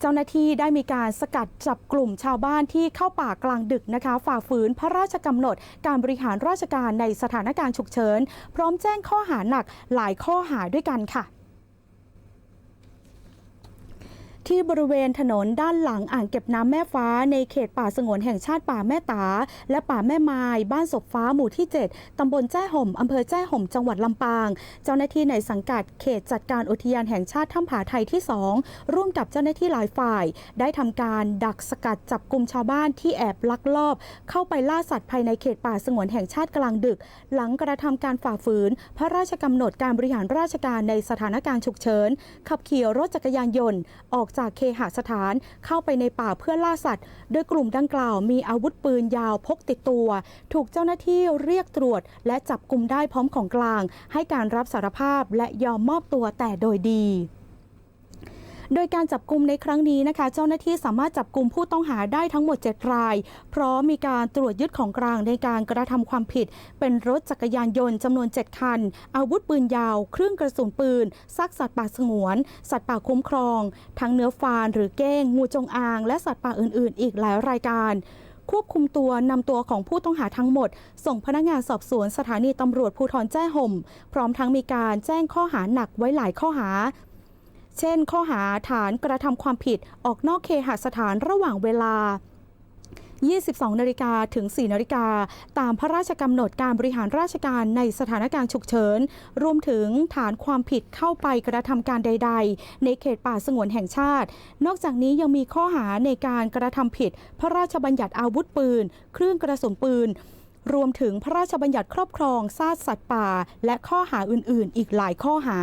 เจ้าหน้าที่ได้มีการสกัดจับกลุ่มชาวบ้านที่เข้าป่ากลางดึกนะคะ ฝ่าฝืนพระราชกำหนด การบริหารราชการในสถานการณ์ฉุกเฉิน พร้อมแจ้งข้อหาหนักหลายข้อหาด้วยกันค่ะ ที่บริเวณถนนด้านหลังอ่างเก็บน้ำแม่ฟ้าในเขตป่าสงวนแห่งชาติป่าแม่ตา และป่าแม่ไม้บ้านศพฟ้าหมู่ที่ 7 ตำบลแจ้ห่มอำเภอแจ้ห่มจังหวัดลำปาง เจ้าหน้าที่ในสังกัดเขตจัดการอุทยานแห่งชาติถ้ำผาไทยที่ 2 ร่วมกับเจ้าหน้าที่หลายฝ่าย ได้ทำการดักสกัดจับกลุ่มชาวบ้านที่แอบลักลอบ เข้าไปล่าสัตว์ภายในเขตป่าสงวนแห่งชาติกลางดึก หลังกระทำการฝ่าฝืน พระราชกำหนดการบริหารราชการในสถานการณ์ฉุกเฉินขับขี่รถจักรยานยนต์ออกจากเคหสถานเข้าไปในป่าเพื่อล่าสัตว์ โดยกลุ่มดังกล่าวมีอาวุธปืนยาวพกติดตัว ถูกเจ้าหน้าที่เรียกตรวจ และจับกลุ่มได้พร้อมของกลาง ให้การรับสารภาพและยอมมอบตัวแต่โดยดี โดยการจับกลุ่มในครั้งนี้นะคะ เจ้าหน้าที่สามารถจับกลุ่มผู้ต้องหาได้ทั้งหมด 7 ราย พร้อมมีการตรวจยึดของกลางในการกระทำความผิด เป็นรถจักรยานยนต์จำนวน 7 คัน อาวุธปืนยาว เครื่องกระสุนปืนซากสัตว์ป่าสงวน สัตว์ป่าคุ้มครอง ทั้งเนื้อฟานหรือเก้ง งูจงอาง และสัตว์ป่าอื่น ๆ อีกหลายรายการควบคุมตัวนำตัวของผู้ต้องหาทั้งหมด ส่งพนักงานสอบสวนสถานีตำรวจภูธรแจ้ห่ม พร้อมทั้งมีการแจ้งข้อหาหนักไว้หลายข้อหา เช่น ข้อหาฐานกระทำความผิดออกนอกเคหสถานระหว่างเวลา 22 นาฬิกาถึง 4 นาฬิกา ตามพระราชกำหนดการบริหารราชการในสถานการณ์ฉุกเฉิน รวมถึงฐานความผิดเข้าไปกระทำการใด ๆ ในเขตป่าสงวนแห่งชาติ นอกจากนี้ยังมีข้อหาในการกระทำผิด พระราชบัญญัติอาวุธปืน เครื่องกระสุนปืน รวมถึงพระราชบัญญัติครอบครองซากสัตว์ป่า และข้อหาอื่น ๆ อีกหลายข้อหา